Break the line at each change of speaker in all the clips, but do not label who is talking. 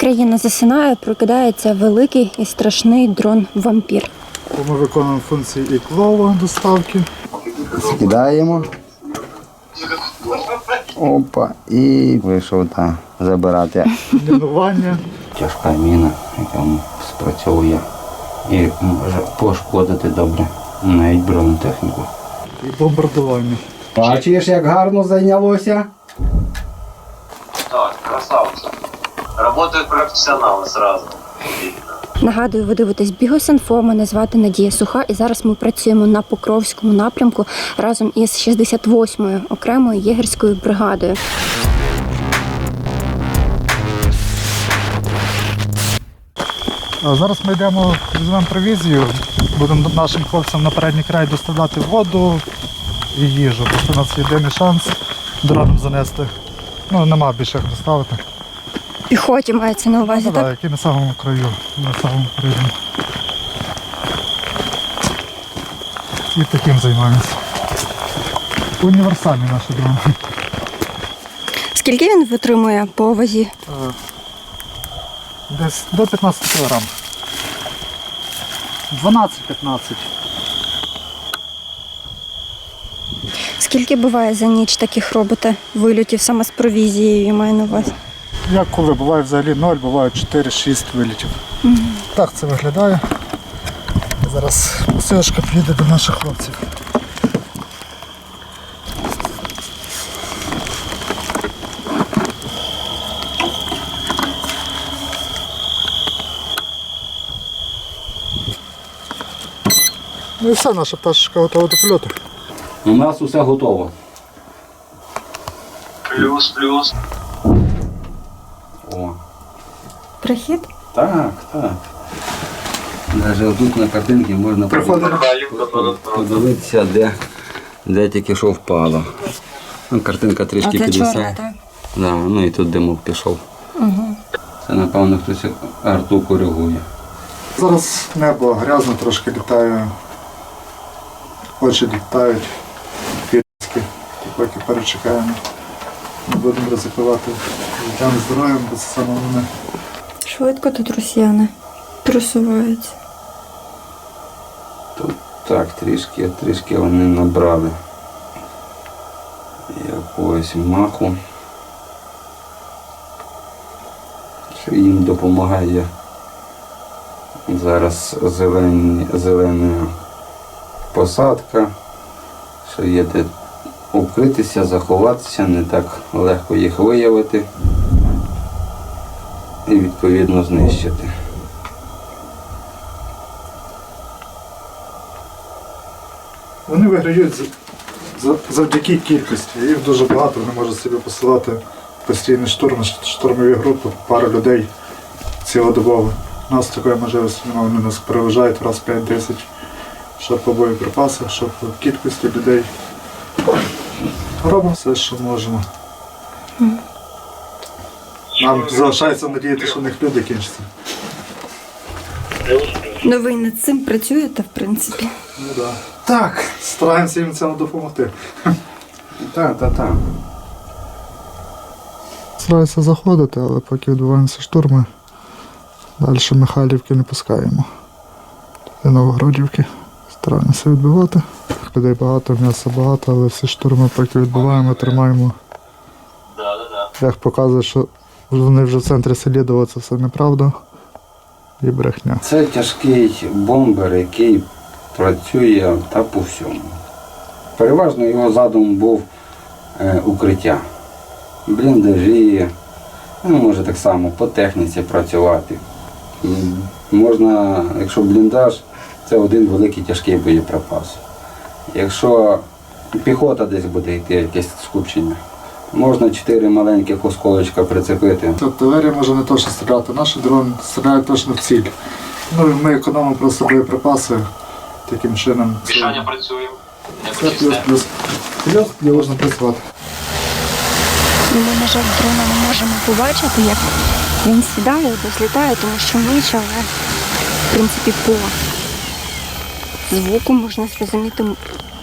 Країна засинає, прокидається великий і страшний дрон-вампір.
Ми виконуємо функції іклова доставки.
Скидаємо. Опа. І вийшов та забирати.
Мінування.
Тяжка міна, яка спрацьовує і може пошкодити добре навіть бронетехніку.
і бомбардування.
Бачиш, як гарно зайнялося?
Так, красавцы. Работают профессионалы сразу.
Нагадую, ви дивитесь Бігосінфо. Мене звати Надія Суха, і зараз ми працюємо на Покровському напрямку разом із 68-ю окремою єгерською бригадою.
Зараз ми йдемо, візьмемо провізію, будемо нашим хлопцям на передній край доставляти воду і їжу. Бо це у нас єдиний шанс дроном занести. Ну, нема більше як доставити.
Піхоті мається на увазі,
Ну,
так?
так, які на самому краю, на самому краю. І таким займаємося. Універсальні наші дрони.
Скільки він витримує по вазі?
Десь до 15 кг. 12-15.
Скільки буває за ніч таких робите вильотів саме з провізією, я маю на увазі?
Як коли буває взагалі 0, буває 4-6 вилітів. Так це виглядає. Зараз посилочка піде до наших хлопців. Ну і все, наша пташечка готова до польоту.
У нас усе готово.
Плюс, плюс.
О.
Прихід?
Так, так. Навіть тут на картинці можна
Приходимо.
подивитися, де, де тільки що впало. Ну, картинка трішки
так?
Да, ну і тут димок пішов. Це напевно хтось арту коригує.
Зараз небо грязно, трошки літає. Очі літають. Підски. Поки перечекаємо. Будемо ризикувати життям і здоров'ям, бо це саме головне.
Швидко тут росіяни просуваються.
Тут так, трішки, трішки вони набрали якогось маху. Що їм допомагає зараз зелені, зелена посадка, що є де укритися, заховатися, не так легко їх виявити і відповідно знищити.
Вони виграють за- за- завдяки кількості. Їх дуже багато, вони можуть собі посилати постійні штурми, ш- штурмові групи, пару людей цілодобово. У нас такої можливості немає, вони нас переважають раз 5-10, щоб по боєприпасах, щоб по кількості людей. Робимо все, що можемо. Нам залишається надіяти, що в них люди кінчаться.
Ну ви над цим працюєте, в принципі.
Ну, да. Так, стараємося їм цьому допомогти.
Так, так, так.
Стараюся заходити, але поки відбуваються штурми, далі Михайлівки не пускаємо. І Новогродівки. Стараємося відбивати. Людей багато, м'яса багато, але всі штурми поки відбуваємо, тримаємо. Як показує, що вони вже в центрі Селідова, це все неправда і брехня.
Це тяжкий бомбер, який працює та по всьому. Переважно його задум був е, укриття. Бліндажі, ну, може так само по техніці працювати. Можна, якщо бліндаж, це один великий тяжкий боєприпас. Якщо піхота десь буде йти, якесь скупчення, можна чотири маленьких осколочка прицепити.
Артилерія може не точно стріляти, наші дрони стріляють точно в ціль. Ну і ми економимо просто боєприпаси таким чином.
працюємо. Не
Це плюс плюс. Плюс де можна працювати.
Ми, на жаль, дрона не можемо побачити, як він сідає, дозлітає, тому що ніч, але в принципі по звуку можна зрозуміти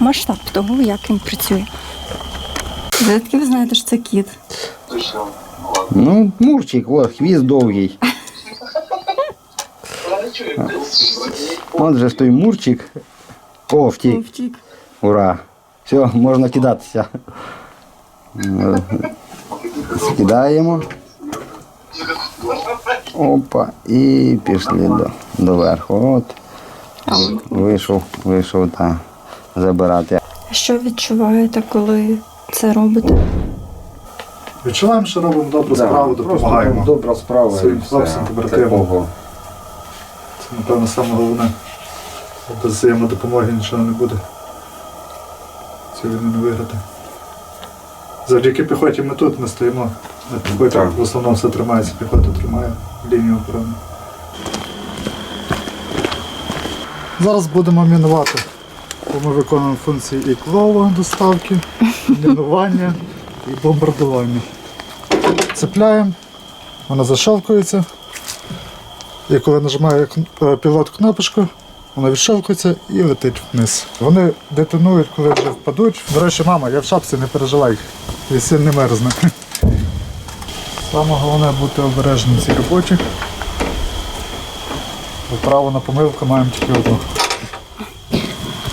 масштаб того, як він працює. Звідки ви знаєте, що це кіт?
Ну, Мурчик, о, хвіст довгий. От же ж той Мурчик. О, втік. Ура! Все, можна кидатися. Скидаємо. Опа, і пішли до, до верху. От. Вийшов, вийшов та забирати.
Що відчуваєте, коли це робите?
Відчуваємо, що робимо добру справу, допомагаємо.
Добра справа.
своїм
і все.
хлопцям, побратимам.
Такого.
Це, напевно, саме головне. Без взаємодопомоги нічого не буде. Цю війну не виграти. Завдяки піхоті ми тут, ми стоїмо. На піхоті
Так.
в основному все тримається, піхота тримає лінію оборони. Зараз будемо мінувати. Бо ми виконуємо функції і клова доставки, мінування і бомбардування. Цепляємо, вона защелкується. І коли нажимає е, пілот кнопочку, вона відщелкується і летить вниз. Вони детонують, коли вже впадуть. До речі, мама, я в шапці, не переживай, син не мерзне. Саме головне бути обережним в цій роботі. Бо право на помилку маємо тільки одну.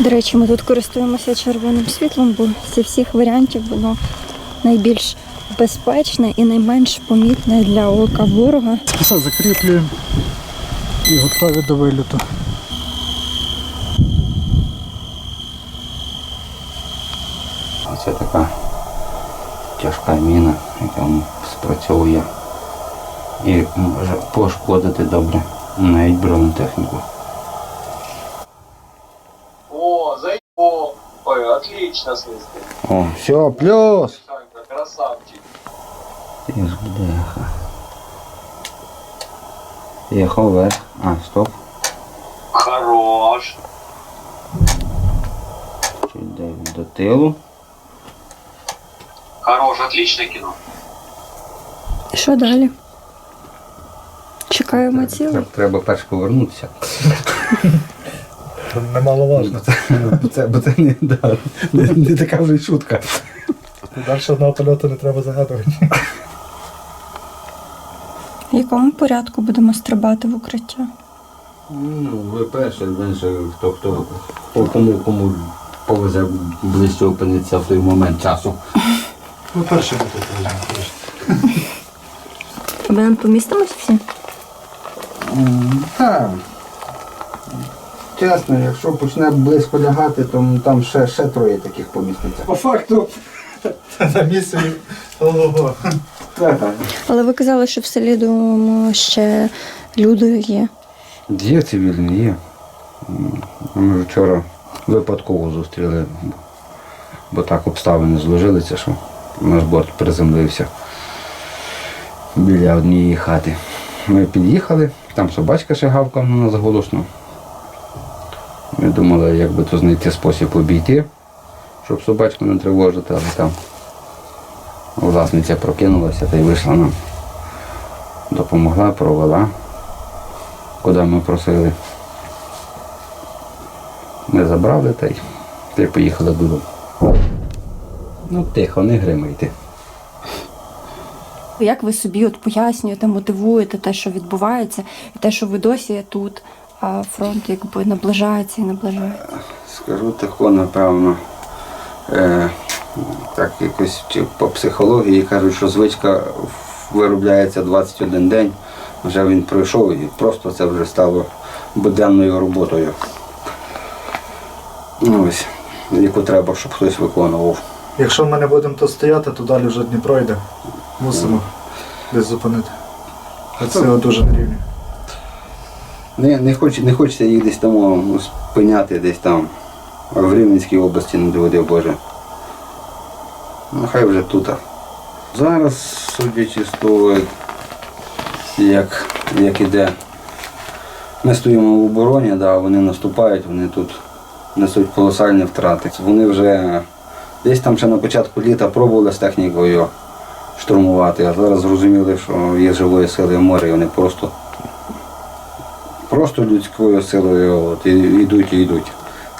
До речі, ми тут користуємося червоним світлом, бо зі всіх варіантів воно найбільш безпечне і найменш помітне для ока ворога.
Все закріплюємо і готові до виліту.
Це така тяжка міна, яка спрацьовує і може пошкодити добре навіть бронетехніку.
Отлично, в.
О, все, плюс!
Красавчик.
Ж бляха. Їхав вверх. А, стоп.
Хорош.
Чуть дай до тилу.
Хорош, отличное кино.
Що далі? Чекаємо.
Треба- Треба перш повернутися.
Це немаловажно.
Бо це, бо це не, да, не, не така вже й шутка.
Далі одного польоту не треба загадувати.
В якому порядку будемо стрибати в укриття?
Ну, ви перше, далі хто хто по- кому кому повезе ближче опинитися в той момент часу.
Ну, перший не тут.
Ми нам помістимось всі?
Так. Чесно, якщо почне близько лягати, то там ще, ще троє таких поміститься. По факту.
На місці. Ого.
Але ви казали, що в селі думаю, ще люди є.
Є цивільні, є. Ми вчора випадково зустріли, бо так обставини зложилися, що наш борт приземлився біля однієї хати. Ми під'їхали, там собачка ще гавкала на нас голосно. Ми думали, як би то знайти спосіб обійти, щоб собачку не тривожити, але там власниця прокинулася та й вийшла нам. Допомогла, провела куди ми просили. Ми забрали та й, та й додому. Ну, тихо, не гримайте.
Як ви собі от пояснюєте, мотивуєте те, що відбувається, і те, що ви досі тут, а фронт якби наближається і наближається?
Скажу тако, напевно. Е, так якось чи по психології кажуть, що звичка виробляється 21 день, вже він пройшов і просто це вже стало буденною роботою. Ну, ось, яку треба, щоб хтось виконував.
Якщо ми не будемо тут стояти, то далі вже Дніпро йде. Мусимо десь зупинити. А це дуже на рівні.
Не, не, хоч, не хочеться їх десь там ну, спиняти, десь там, в Рівненській області, не доведи Боже. Ну, хай вже тут. Зараз, судячи з того, як, як іде, ми стоїмо в обороні, да, вони наступають, вони тут несуть колосальні втрати. Вони вже десь там ще на початку літа пробували з технікою штурмувати, а зараз зрозуміли, що є живої сили море, і вони просто просто людською силою от, і, йдуть і йдуть.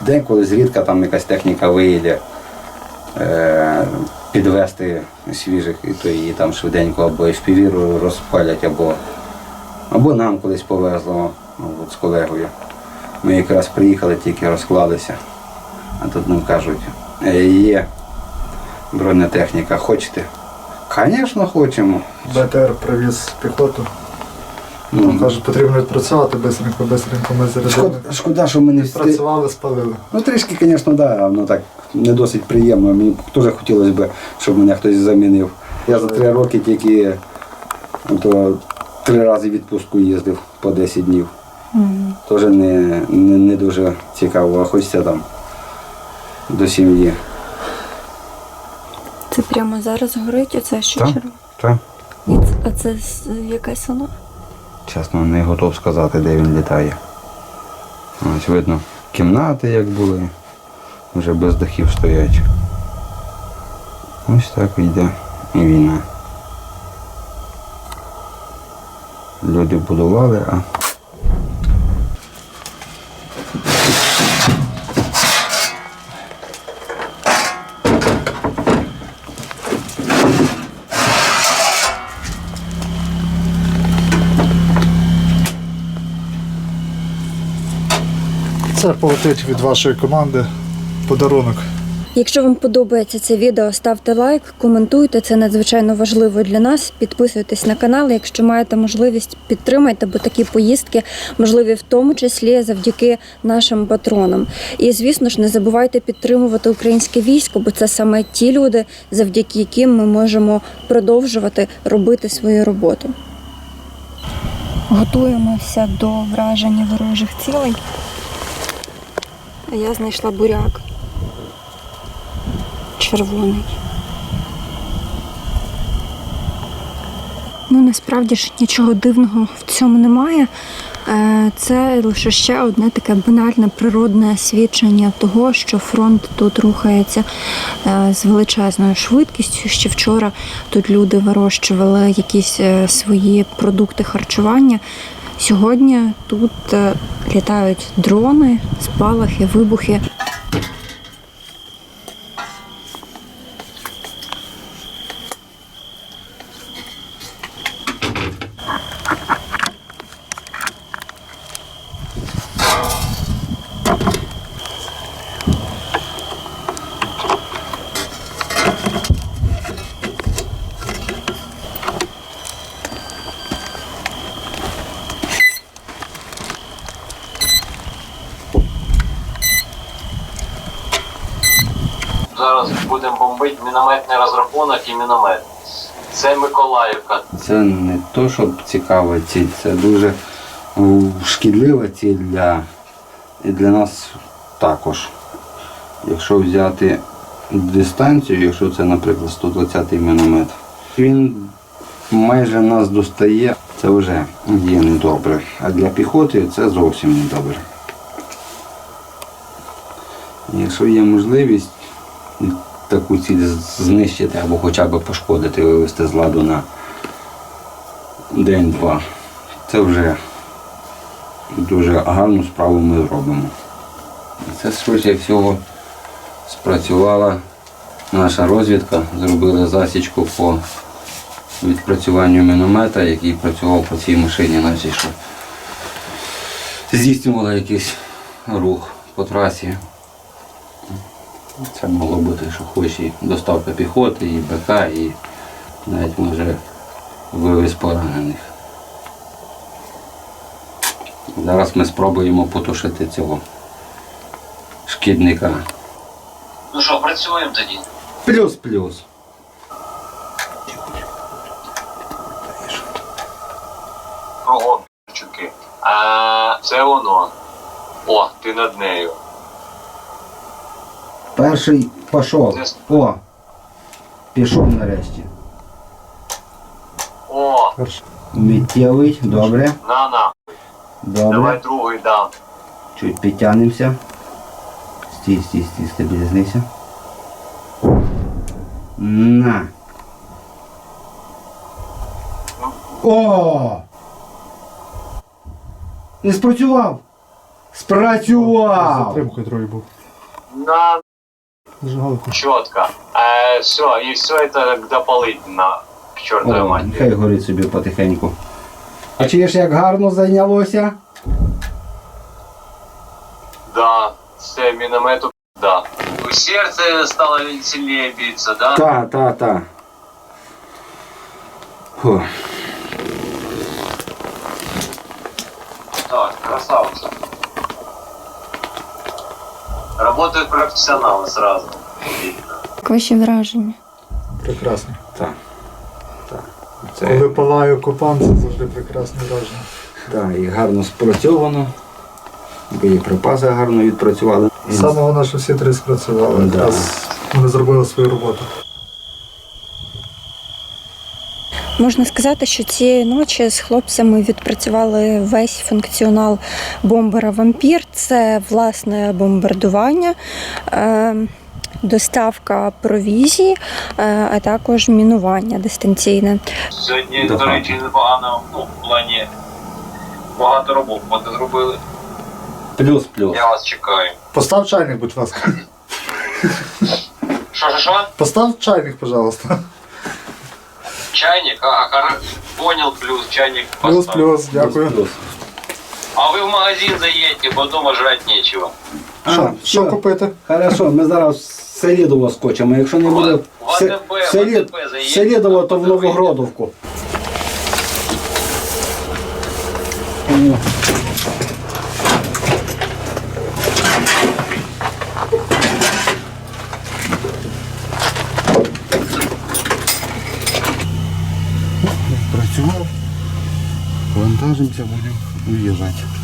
Деколи зрідка там якась техніка виїде, е, підвести свіжих, і то її там швиденько або FPV розпалять, або, або нам колись повезло ну, от з колегою. Ми якраз приїхали, тільки розклалися. А тут нам кажуть, «Е, є бронетехніка, хочете? Звісно, хочемо.
БТР привіз піхоту.
Ну,
Каже, потрібно відпрацювати бистренько, бистренько ми зарядили.
шкода, шкода, що ми не встигли.
Працювали, спалили.
Ну, трішки, звісно, да, воно так не досить приємно. Мені теж хотілося б, щоб мене хтось замінив. Я за три роки тільки то, три рази в відпустку їздив по 10 днів. Теж не, не, не дуже цікаво, а хочеться там до сім'ї.
Це прямо зараз горить, оце що
Так.
червоне.
Так.
І це- А це з- яке село?
Чесно, не готов сказати, де він літає. Ось видно, кімнати як були, вже без дахів стоять. Ось так йде і війна. Люди будували, а
Це полетить від вашої команди подарунок.
Якщо вам подобається це відео, ставте лайк, коментуйте. Це надзвичайно важливо для нас. Підписуйтесь на канал. Якщо маєте можливість, підтримайте, бо такі поїздки можливі в тому числі завдяки нашим патронам. І звісно ж, не забувайте підтримувати українське військо, бо це саме ті люди, завдяки яким ми можемо продовжувати робити свою роботу. Готуємося до враження ворожих цілей. А я знайшла буряк червоний. Ну, насправді ж нічого дивного в цьому немає. Е, Це лише ще одне таке банальне природне свідчення того, що фронт тут рухається е, з величезною швидкістю. Ще вчора тут люди вирощували якісь е, свої продукти харчування. Сьогодні тут е, літають дрони, спалахи, вибухи.
Зараз будемо бомбити мінометний розрахунок і міномет. Це Миколаївка.
це не то, щоб цікава ціль, це дуже шкідлива ціль для, і для нас також. Якщо взяти дистанцію, якщо це, наприклад, 120-й міномет, він майже нас достає, це вже є недобре. А для піхоти це зовсім недобре. Якщо є можливість таку ціль знищити або хоча б пошкодити, вивести з ладу на день-два, це вже дуже гарну справу ми зробимо. Це швидше всього спрацювала наша розвідка, зробили засічку по відпрацюванню міномета, який працював по цій машині, наче що здійснювала якийсь рух по трасі. Це могло бути, що хоч і доставка піхоти, і БК, і навіть може вивіз поранених. Зараз ми спробуємо потушити цього шкідника.
Ну що, працюємо тоді.
Плюс-плюс.
Ого, чуки. А це воно. О, ти над нею.
Перший пішов. О! Пішов нарешті.
О,
Миттєвий, добре.
на на. Давай
Добре.
другий дам.
Чуть підтягнемося. Стій, стій, стій, стабілізнися. На. О! Не спрацював! Спрацював!
затримкою другий був.
На.
Зажигалку.
Четко. Э, все, и все это допалить на к чертовой
О,
матери.
хай горить собі потихеньку. А чуєш, як гарно зайнялося?
Да, с миномету, да. Сердце стало сильнее биться, да?
Та, та, та. Фу.
Так, красавцы. Работают профессионалы сразу.
Як ваші враження?
Прекрасно.
Так. так. Це...
Коли
палаю
палає окупант, це завжди прекрасне враження.
Так, і гарно спрацьовано. Боєприпаси гарно відпрацювали.
З самого нашого що всі три спрацювали.
Да.
Якраз вони зробили свою роботу.
Можна сказати, що цієї ночі з хлопцями відпрацювали весь функціонал бомбера Вампір. Це власне бомбардування, е, доставка провізії, е, а також мінування дистанційне.
Сьогодні, до речі, непогано, ну, в плані багато робот вони зробили.
Плюс-плюс.
Я вас чекаю.
Постав чайник, будь ласка.
Що, що, що?
Постав чайник, пожалуйста.
Чайник? А, хоро- понял, плюс, чайник
Плюс,
поставил.
плюс, дякую.
Плюс.
А ви в магазин заїдьте, бо дома жрати нечего.
А,
Що, що
все.
купити?
Хорошо, ми зараз в Селідово скочимо. Якщо не буде
В
в
АТБ,
в Селі-
АТБ заїдьте,
Селідово, то в Новогродовку. Працював, вантажимося, будемо уїжджати.